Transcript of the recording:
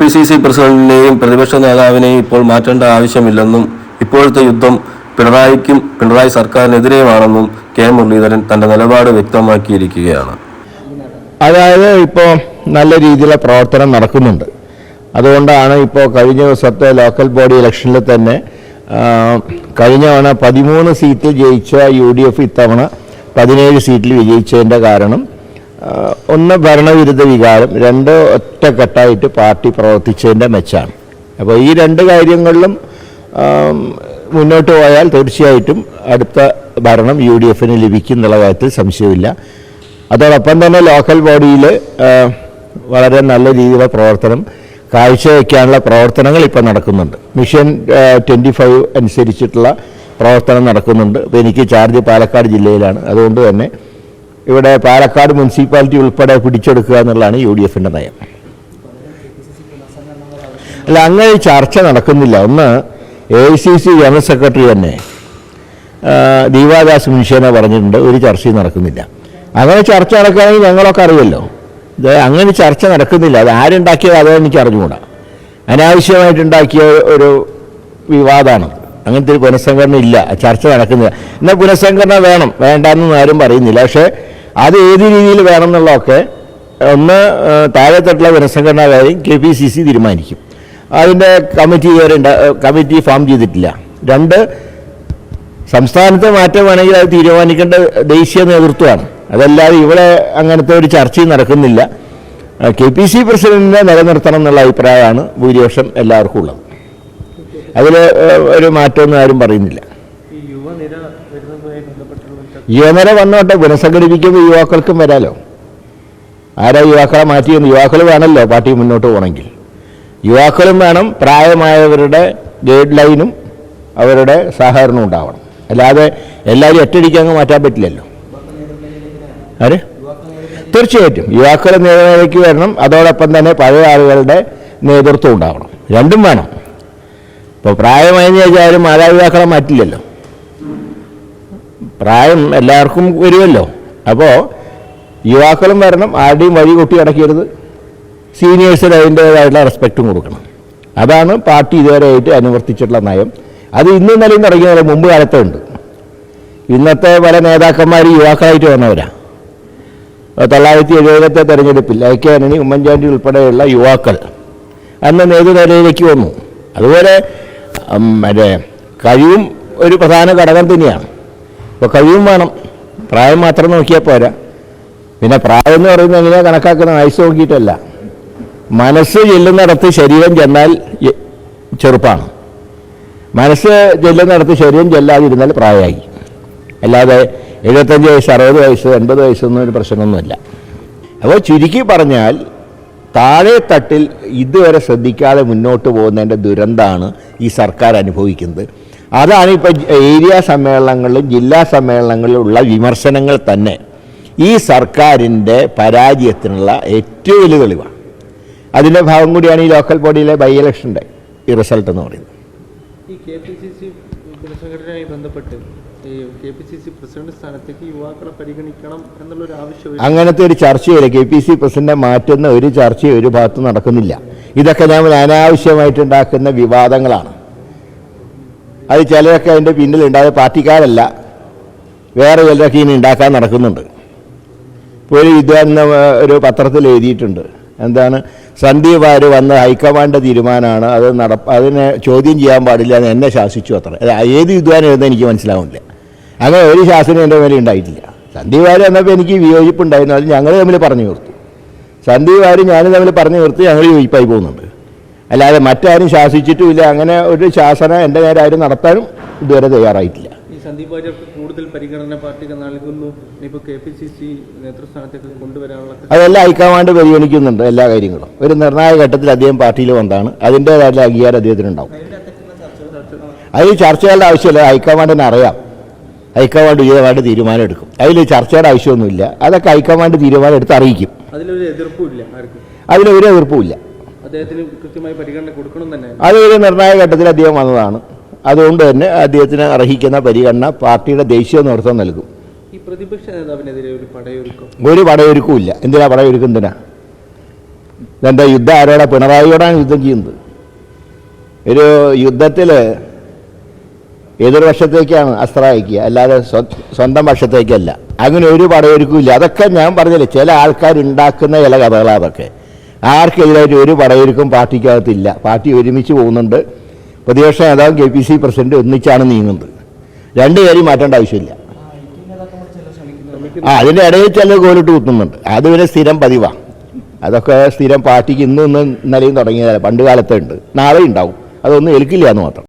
P C C പ്രസിഡന്റിനെയും പ്രതിപക്ഷ നേതാവിനെയും ഇപ്പോൾ മാറ്റേണ്ട ആവശ്യമില്ലെന്നും ഇപ്പോഴത്തെ യുദ്ധം പിണറായിക്കും പിണറായി സർക്കാരിനെതിരെയുമാണെന്നും കെ മുരളീധരൻ തന്റെ നിലപാട് വ്യക്തമാക്കിയിരിക്കുകയാണ്. അതായത് ഇപ്പോൾ നല്ല രീതിയിലുള്ള പ്രവർത്തനം നടക്കുന്നുണ്ട്. അതുകൊണ്ടാണ് ഇപ്പോൾ കഴിഞ്ഞ ദിവസത്തെ ലോക്കൽ ബോഡി ഇലക്ഷനിൽ തന്നെ കഴിഞ്ഞ തവണ പതിമൂന്ന് സീറ്റിൽ ജയിച്ച യു ഡി എഫ് ഇത്തവണ പതിനേഴ് സീറ്റിൽ വിജയിച്ചതിന്റെ കാരണം ഒന്ന് ഭരണവിരുദ്ധ വികാരം രണ്ട് ഒറ്റക്കെട്ടായിട്ട് പാർട്ടി പ്രവർത്തിച്ചതിന്റെ മെച്ചാണ്. അപ്പോൾ ഈ രണ്ട് കാര്യങ്ങളിലും മുന്നോട്ട് പോയാൽ തീർച്ചയായിട്ടും അടുത്ത ഭരണം യു ഡി എഫിന് ലഭിക്കും എന്നുള്ള കാര്യത്തിൽ സംശയമില്ല. അതോടൊപ്പം തന്നെ ലോക്കൽ ബോഡിയിൽ വളരെ നല്ല രീതിയിലുള്ള പ്രവർത്തനം കാഴ്ചവെക്കാനുള്ള പ്രവർത്തനങ്ങൾ ഇപ്പോൾ നടക്കുന്നുണ്ട്. മിഷൻ ട്വന്റി ഫൈവ് അനുസരിച്ചിട്ടുള്ള പ്രവർത്തനം നടക്കുന്നുണ്ട്. ഇപ്പോൾ എനിക്ക് ചാർജ് പാലക്കാട് ജില്ലയിലാണ്. അതുകൊണ്ട് തന്നെ ഇവിടെ പാലക്കാട് മുനിസിപ്പാലിറ്റി ഉൾപ്പെടെ പിടിച്ചെടുക്കുക എന്നുള്ളതാണ് യു ഡി എഫിന്റെ നയം. അല്ല അങ്ങനെ ചർച്ച നടക്കുന്നില്ല. ഒന്ന് A C C general secretary തന്നെ ദീപാദാസ് മുൻഷേന പറഞ്ഞിട്ടുണ്ട് ഒരു ചർച്ചയും നടക്കുന്നില്ല. അങ്ങനെ ചർച്ച നടക്കുകയാണെങ്കിൽ ഞങ്ങളൊക്കെ അറിയല്ലോ ഇത് അങ്ങനെ ചർച്ച നടക്കുന്നില്ല. അത് ആരുണ്ടാക്കിയത് അതോ എനിക്ക് അറിഞ്ഞുകൂടാ അനാവശ്യമായിട്ടുണ്ടാക്കിയ ഒരു വിവാദമാണ്. അങ്ങനത്തെ ഒരു പുനഃസംഘടന ഇല്ല. ചർച്ച നടക്കുന്നില്ല. എന്നാൽ പുനഃസംഘടന വേണം. വേണ്ടെന്നൊന്നും ആരും പറയുന്നില്ല. പക്ഷേ അത് ഏത് രീതിയിൽ വേണം എന്നുള്ളതൊക്കെ ഒന്ന് താഴെ താഴെത്തട്ടുള്ള പുനഃസംഘടനാ കാര്യം കെ പി സി സി തീരുമാനിക്കും. അതിന്റെ കമ്മിറ്റി ഇതുവരെ കമ്മിറ്റി ഫോം ചെയ്തിട്ടില്ല. രണ്ട് സംസ്ഥാനത്തെ മാറ്റം വേണമെങ്കിൽ അത് തീരുമാനിക്കേണ്ട ദേശീയ നേതൃത്വമാണ്. അതല്ലാതെ ഇവിടെ അങ്ങനത്തെ ഒരു ചർച്ചയും നടക്കുന്നില്ല. കെ പി സി പ്രസിഡന്റിനെ നിലനിർത്തണം എന്നുള്ള അഭിപ്രായമാണ് ഭൂരിപക്ഷം എല്ലാവർക്കും ഉള്ളത്. അതിൽ ഒരു മാറ്റമൊന്നും ആരും പറയുന്നില്ല. യുവനിര വന്നോട്ടെ പുനഃസംഘടിപ്പിക്കുമ്പോൾ യുവാക്കൾക്കും വരാലോ. ആരാ യുവാക്കളെ മാറ്റിയെന്ന് യുവാക്കൾ വേണമല്ലോ പാർട്ടി മുന്നോട്ട് പോകണമെങ്കിൽ. യുവാക്കളും വേണം പ്രായമായവരുടെ ഗൈഡ് ലൈനും അവരുടെ സഹകരണവും ഉണ്ടാവണം. അല്ലാതെ എല്ലാവരും ഒറ്റടിക്കാൻ അങ്ങ് മാറ്റാൻ പറ്റില്ലല്ലോ. ആര്? തീർച്ചയായിട്ടും. യുവാക്കൾ നേതാവിലേക്ക് വരണം അതോടൊപ്പം തന്നെ പഴയ ആളുകളുടെ നേതൃത്വം ഉണ്ടാവണം. രണ്ടും വേണം. ഇപ്പോൾ പ്രായമായെന്ന് ചോദിച്ചാലും മാതാപിതാക്കളെ മാറ്റില്ലല്ലോ. പ്രായം എല്ലാവർക്കും വരുമല്ലോ. അപ്പോൾ യുവാക്കളും വരണം ആരുടെയും വഴി കൊട്ടി അടക്കരുത്. സീനിയേഴ്സിന് അതിന്റേതായിട്ടുള്ള റെസ്പെക്റ്റും കൊടുക്കണം. അതാണ് പാർട്ടി ഇതുവരെയായിട്ട് അനുവർത്തിച്ചിട്ടുള്ള നയം. അത് ഇന്നും നിലയും തുടങ്ങിയതല്ല മുമ്പ് കാലത്തേ ഉണ്ട് ഇന്നത്തെ പല നേതാക്കന്മാർ യുവാക്കളായിട്ട് വന്നവരാണ് തൊള്ളായിരത്തി എഴുപതത്തെ തെരഞ്ഞെടുപ്പിൽ എ കെ ആന്റണി ഉമ്മൻചാണ്ടി ഉൾപ്പെടെയുള്ള യുവാക്കൾ അന്ന് നേതൃനിരയിലേക്ക് വന്നു. അതുപോലെ മറ്റേ കഴിവും ഒരു പ്രധാന ഘടകം തന്നെയാണ്. അപ്പോൾ കഴിവും വേണം. പ്രായം മാത്രം നോക്കിയാൽ പോരാ. പിന്നെ പ്രായം എന്ന് പറയുന്നത് എങ്ങനെയാണ് കണക്കാക്കുന്ന ആയുസ് നോക്കിയിട്ടല്ല. മനസ്സ് ചെല്ലുന്നിടത്ത് ശരീരം ചെന്നാൽ ചെറുപ്പാണ്. മനസ്സ് ചെല്ലുന്നിടത്ത് ശരീരം ചെല്ലാതിരുന്നാൽ പ്രായമായി. അല്ലാതെ എഴുപത്തഞ്ച് വയസ്സ് അറുപത് വയസ്സ് എൺപത് വയസ്സൊന്നും ഒരു പ്രശ്നമൊന്നുമില്ല. അപ്പോൾ ചുരുക്കി പറഞ്ഞാൽ താഴെ തട്ടിൽ ഇതുവരെ ശ്രദ്ധിക്കാതെ മുന്നോട്ട് പോകുന്നതിന്റെ ദുരന്തമാണ് ഈ സർക്കാർ അനുഭവിക്കുന്നത്. അതാണ് ഇപ്പോൾ ഏരിയ സമ്മേളനങ്ങളിലും ജില്ലാ സമ്മേളനങ്ങളിലുള്ള വിമർശനങ്ങൾ തന്നെ. ഈ സർക്കാരിന്റെ പരാജയത്തിനുള്ള ഏറ്റവും വലിയ തെളിവാണ്. അതിന്റെ ഭാഗം കൂടിയാണ് ഈ ലോക്കൽ ബോഡിയിലെ ബൈ ഇലക്ഷന്റെ ഈ റിസൾട്ട് എന്ന് പറയുന്നത്. ഈ അങ്ങനത്തെ ഒരു ചർച്ചയില്ല. കെ പി സി പ്രസിഡന്റ് മാറ്റുന്ന ഒരു ചർച്ചയും ഒരു ഭാഗത്തും നടക്കുന്നില്ല. ഇതൊക്കെ നമ്മൾ അനാവശ്യമായിട്ടുണ്ടാക്കുന്ന വിവാദങ്ങളാണ്. അത് ചിലരൊക്കെ അതിന്റെ പിന്നിലുണ്ടായ പാർട്ടിക്കാരല്ല. വേറെ ചിലരൊക്കെ ഇനി ഉണ്ടാക്കാൻ നടക്കുന്നുണ്ട്. ഒരു വിദ്വാൻ ഒരു പത്രത്തിൽ എഴുതിയിട്ടുണ്ട്. എന്താണ്? സന്ദീപ് വാര് വന്ന് ഹൈക്കമാൻഡ് തീരുമാനമാണ്. അത് നട അതിനെ ചോദ്യം ചെയ്യാൻ പാടില്ല എന്ന് എന്നെ ശാസിച്ചു അത്ര. ഏത് വിദ്വാൻ എഴുതുന്ന എനിക്ക് മനസ്സിലാവുന്നില്ല. അങ്ങനെ ഒരു ശാസനം എന്റെ മേലെ ഉണ്ടായിട്ടില്ല. സന്ദീപ് വാര് എന്നപ്പോൾ എനിക്ക് വിയോജിപ്പുണ്ടായിരുന്നു. അത് ഞങ്ങൾ തമ്മിൽ പറഞ്ഞു നിർത്തി. സന്ദീപ് വാര് ഞാനും തമ്മിൽ പറഞ്ഞു നിർത്തി ഞങ്ങൾ യോജിപ്പായി പോകുന്നുണ്ട്. അല്ലാതെ മറ്റാരും ശാസിച്ചിട്ടുമില്ല. അങ്ങനെ ഒരു ശാസന എന്റെ നേരെ ആരും നടത്താനും ഇതുവരെ തയ്യാറായിട്ടില്ല. ഈ സന്ദീപ് വാര്യർക്ക് കൂടുതൽ പരിഗണന പാർട്ടിക്ക് നൽകുന്നു. ഇനിയിപ്പോൾ കെ പി സി സി നേതൃസ്ഥാനത്തേക്ക് കൊണ്ടുവരാനുള്ള അതെല്ലാം ഹൈക്കമാൻഡ് പരിഗണിക്കുന്നുണ്ട് എല്ലാ കാര്യങ്ങളും. ഒരു നിർണായക ഘട്ടത്തിൽ അദ്ദേഹം പാർട്ടിയിൽ വന്നതാണ്. അതിന്റേതായിട്ടുള്ള അംഗീകാരം അദ്ദേഹത്തിനുണ്ടാവും. അത് ചർച്ചകളുടെ ആവശ്യമില്ല. ഹൈക്കമാൻഡിന് അറിയാം. ഹൈക്കമാൻഡ് ഉചിതമായിട്ട് തീരുമാനം എടുക്കും. അതിൽ ചർച്ചയുടെ ആവശ്യമൊന്നുമില്ല. അതൊക്കെ ഹൈക്കമാൻഡ് തീരുമാനം എടുത്ത് അറിയിക്കും. അതിലൊരു എതിർപ്പും ഇല്ല ആർക്കും. അതിലൊരു എതിർപ്പുമില്ല അദ്ദേഹത്തിന് കൃത്യമായി പരിഗണന കൊടുക്കണം തന്നെ. അത് നിർണായക ഘട്ടത്തിൽ അദ്ദേഹം വന്നതാണ്. അതുകൊണ്ട് തന്നെ അദ്ദേഹത്തിന് അർഹിക്കുന്ന പരിഗണന പാർട്ടിയുടെ ദേശീയ നേതൃത്വം നൽകും. ഈ പ്രതിപക്ഷ നേതാവിനെതിരെ ഒരു പടയൊരുക്കം. ഒരു പടയൊരുക്കും ഇല്ല. എന്തിനാ പടയൊരുക്കും എന്തിനാ? എന്താ യുദ്ധം? ആരോടാ പിണറായിയോടാണ് യുദ്ധം ചെയ്യുന്നത്? ഒരു യുദ്ധത്തിൽ എതിർവശത്തേക്കാണ് അസ്ത്ര അയക്കുക അല്ലാതെ സ്വന്തം വർഷത്തേക്കല്ല. അങ്ങനെ ഒരു പടയൊരുക്കില്ല. അതൊക്കെ ഞാൻ പറഞ്ഞില്ല ചില ആൾക്കാർ ഉണ്ടാക്കുന്ന ചില കഥകളാണ് അതൊക്കെ ആർക്കെതിരായിട്ട് ഒരു പടയൊരുക്കും പാർട്ടിക്കകത്തില്ല. പാർട്ടി ഒരുമിച്ച് പോകുന്നുണ്ട്. പ്രതിപക്ഷ നേതാവും കെ പി സി പ്രസിഡന്റ് ഒന്നിച്ചാണ് നീങ്ങുന്നത്. രണ്ടുപേരും മാറ്റേണ്ട ആവശ്യമില്ല. ആ അതിന്റെ ഇടയിൽ ചില കോലിട്ട് കുത്തുന്നുണ്ട്. അത് പിന്നെ സ്ഥിരം പതിവാണ് അതൊക്കെ സ്ഥിരം പാർട്ടിക്ക് ഇന്നും ഇന്നും ഇന്നലെയും തുടങ്ങിയതല്ല. പണ്ട് കാലത്തേ ഉണ്ട് നാളെ ഉണ്ടാവും. അതൊന്നും ഏൽക്കില്ല എന്ന് മാത്രം.